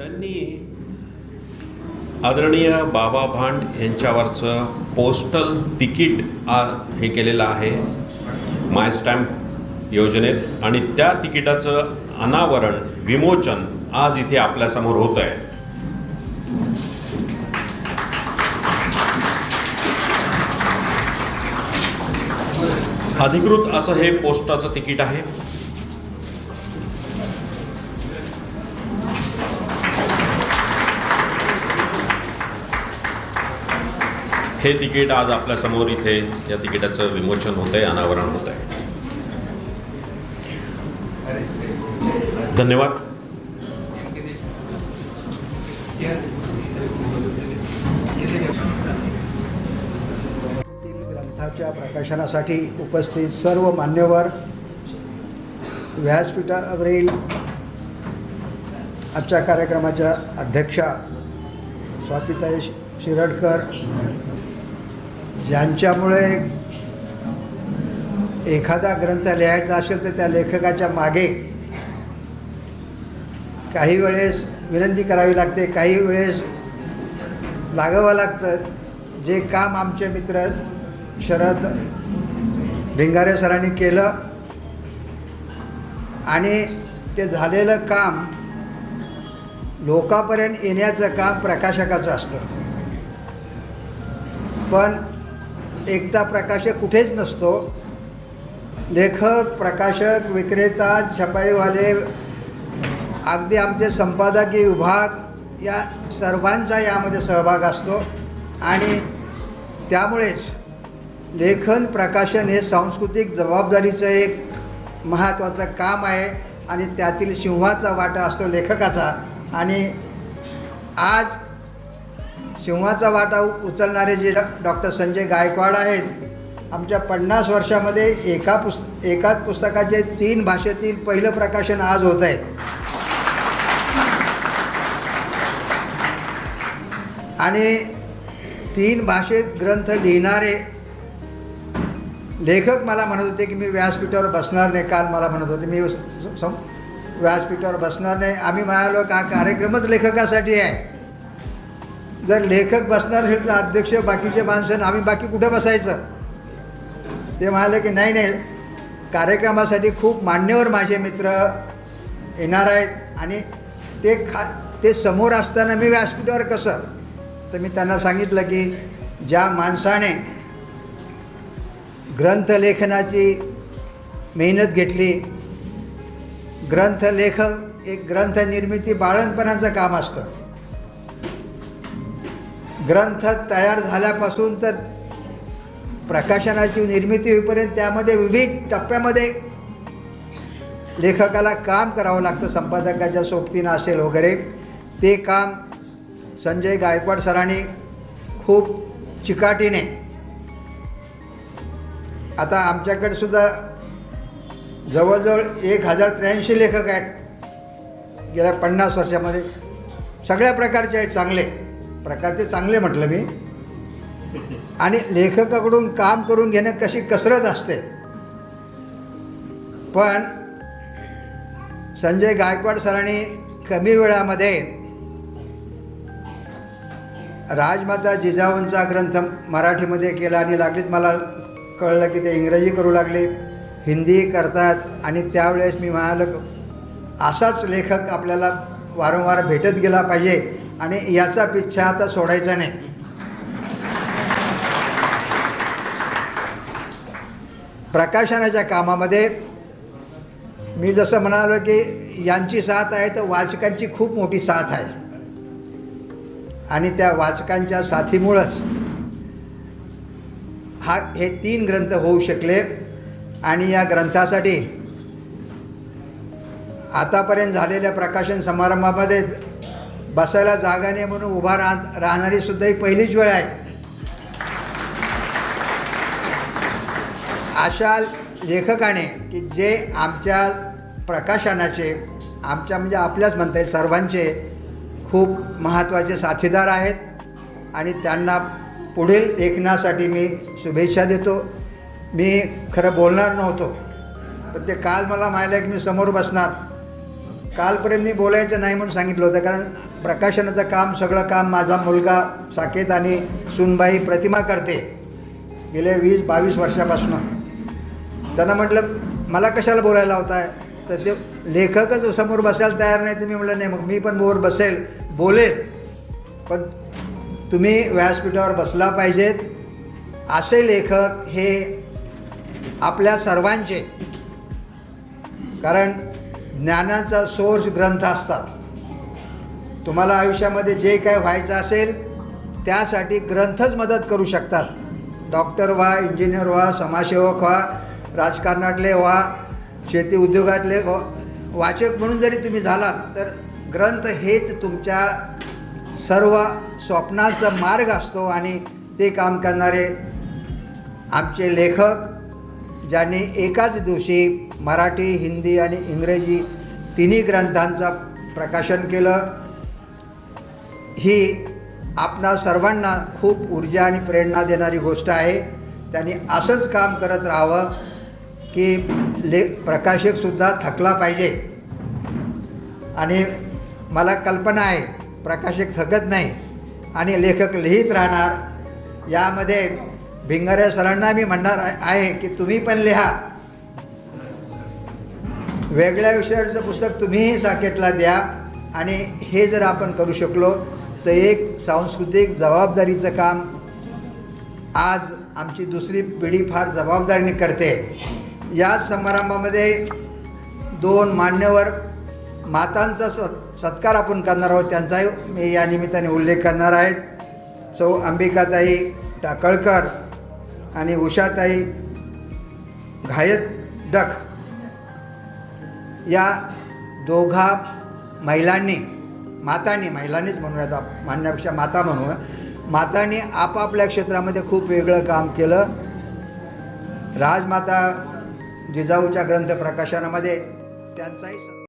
त्यांनी आदरणीय Baba Bhand यांच्यावरचं postal ticket आ हे केलेलं आहे माय स्टॅम्प योजनेत. आणि त्या तिकिटाचं अनावरण विमोचन आज इथे आपल्यासमोर होत आहे अधिकृत असं हे पोस्टाचं तिकीट आहे. हे तिकीट आज आपल्यासमोर इथे या तिकिटाचं विमोचन होत आहे अनावरण होत आहे धन्यवाद. ग्रंथाच्या प्रकाशनासाठी उपस्थित सर्व मान्यवर व्यासपीठावरील आजच्या कार्यक्रमाच्या अध्यक्षा स्वातीताई शिरडकर ज्यांच्यामुळे एखादा ग्रंथ लिहायचा असेल तर त्या लेखकाच्या मागे काही वेळेस विनंती करावी लागते काही वेळेस लागावं लागतं. जे काम आमचे मित्र शरद भिंगारे सरांनी केलं आणि ते झालेलं काम लोकापर्यंत येण्याचं काम प्रकाशकाचं असतं. पण एकटा प्रकाशक कुठेच नसतो. लेखक प्रकाशक विक्रेता छपाईवाले अगदी आमचे संपादकीय विभाग या सर्वांचा यामध्ये सहभाग असतो. आणि त्यामुळेच लेखन प्रकाशन हे सांस्कृतिक जबाबदारीचं एक महत्त्वाचं काम आहे आणि त्यातील सिंहाचा वाटा असतो लेखकाचा. आणि आज सिंहाचा वाटा उचलणारे जे डॉ डॉक्टर संजय गायकवाड आहेत आमच्या पन्नास वर्षामध्ये एका पुस् एकाच पुस्तकाचे तीन भाषेतील पहिलं प्रकाशन आज होत आहे. आणि तीन भाषेत ग्रंथ लिहिणारे लेखक मला म्हणत होते की मी व्यासपीठावर बसणार नाही काल मला म्हणत होते. मी सम व्यासपीठावर बसणार नाही. आम्ही म्हणालो का कार्यक्रमच लेखकासाठी आहे? जर लेखक बसणार असेल तर अध्यक्ष बाकीचे माणसं आम्ही बाकी कुठे बसायचं? ते म्हणाले की नाही नाही. कार्यक्रमासाठी खूप मान्यवर माझे मित्र येणार आहेत आणि ते खा ते समोर असताना मी व्यासपीठावर कसं? तर मी त्यांना सांगितलं की ज्या माणसाने ग्रंथलेखनाची मेहनत घेतली ग्रंथलेखक एक ग्रंथनिर्मिती बाळणपणाचं काम असतं. ग्रंथ तयार झाल्यापासून तर प्रकाशनाची निर्मिती होईपर्यंत त्यामध्ये विविध टप्प्यामध्ये लेखकाला काम करावं लागतं संपादकाच्या सोबतीनं असेल वगैरे. ते काम संजय गायकवाड सरांनी खूप चिकाटीने. आता आमच्याकडे सुद्धा जवळजवळ एक हजार त्र्याऐंशी लेखक आहेत. गेल्या पन्नास वर्षामध्ये. सगळ्या प्रकारचे आहेत चांगले. प्रकारचे चांगले म्हटलं मी. आणि लेखकाकडून काम करून घेणं कशी कसरत असते. पण संजय गायकवाड सरांनी कमी वेळामध्ये राजमाता जिजाऊंचा ग्रंथ मराठीमध्ये केला आणि लागलीच मला कळलं की ते इंग्रजी करू लागले हिंदी करतात आणि त्यावेळेस मी म्हणालो असाच लेखक आपल्याला वारंवार भेटत गेला पाहिजे. आणि याचा पिच्छा आता सोडायचा नाही. प्रकाशनाच्या कामामध्ये मी जसं म्हणालो की यांची साथ आहे तर वाचकांची खूप मोठी साथ आहे. आणि त्या वाचकांच्या साथीमुळंच हा हे तीन ग्रंथ होऊ शकले. आणि या ग्रंथासाठी आतापर्यंत झालेल्या प्रकाशन समारंभामध्ये बसायला जागा नाही म्हणून उभा राह राहणारी सुद्धा ही पहिलीच वेळ आहे. अशा लेखकाने की जे आमच्या प्रकाशनाचे आमच्या म्हणजे आपल्याच म्हणता येईल सर्वांचे खूप महत्त्वाचे साथीदार आहेत आणि त्यांना पुढील लेखनासाठी मी शुभेच्छा देतो. मी खरं बोलणार नव्हतो पण ते काल मला म्हणाले की मी समोर बसणार. कालपर्यंत मी बोलायचं नाही म्हणून सांगितलं होतं कारण प्रकाशनाचं काम सगळं काम माझा मुलगा साकेत आणि सुनबाई प्रतिमा करते. गेले वीस बावीस वर्षापासून. त्यांना म्हटलं मला कशाला बोलायला होताय तर ते लेखकच समोर बसायला तयार नाही. तर मी म्हटलं नाही मग मी पण बोर बसेल बोलेल. पण तुम्ही व्यासपीठावर बसला पाहिजेत असे लेखक हे आपल्या सर्वांचे. कारण ज्ञानाचा सोर्स ग्रंथ असतात. तुम्हाला आयुष्यामध्ये जे काय व्हायचं असेल त्यासाठी ग्रंथच मदत करू शकतात. डॉक्टर व्हा इंजिनियर व्हा समाजसेवक व्हा राजकारणातले व्हा शेती उद्योगातले व्हा वाचक म्हणून जरी तुम्ही झालात तर ग्रंथ हेच तुमच्या सर्व स्वप्नाचा मार्ग असतो आणि ते काम करणारे आमचे लेखक ज्यांनी एकाच दिवशी मराठी हिंदी आणि इंग्रजी तिन्ही ग्रंथांचं प्रकाशन केलं. ही आपणा सर्वांना खूप ऊर्जा आणि प्रेरणा देणारी गोष्ट आहे. त्यांनी असंच काम करत राहावं की ले प्रकाशकसुद्धा थकला पाहिजे. आणि मला कल्पना आहे प्रकाशक थकत नाही आणि लेखक लिहित राहणार. यामध्ये भिंगाऱ्या सरांना मी म्हणणार आहे आहे की तुम्ही पण लिहा. वेगळ्या विषयाचं पुस्तक तुम्हीही साकेतला द्या आणि हे जर आपण करू शकलो तर एक सांस्कृतिक जबाबदारीचं काम आज आमची दुसरी पिढी फार जबाबदारीने करते. याच समारंभामध्ये दोन मान्यवर मातांचा सत् सत्कार आपण करणार आहोत त्यांचाही मी या निमित्ताने उल्लेख करणार आहेत. सौ अंबिकाताई टाकळकर आणि उषाताई घायत डख या दोघा महिलांनी माताने महिलांनीच म्हणूयात आता म्हणण्यापेक्षा माता म्हणू माताने आपापल्या क्षेत्रामध्ये खूप वेगळं काम केलं. राजमाता जिजाऊच्या ग्रंथ प्रकाशनामध्ये त्यांचाही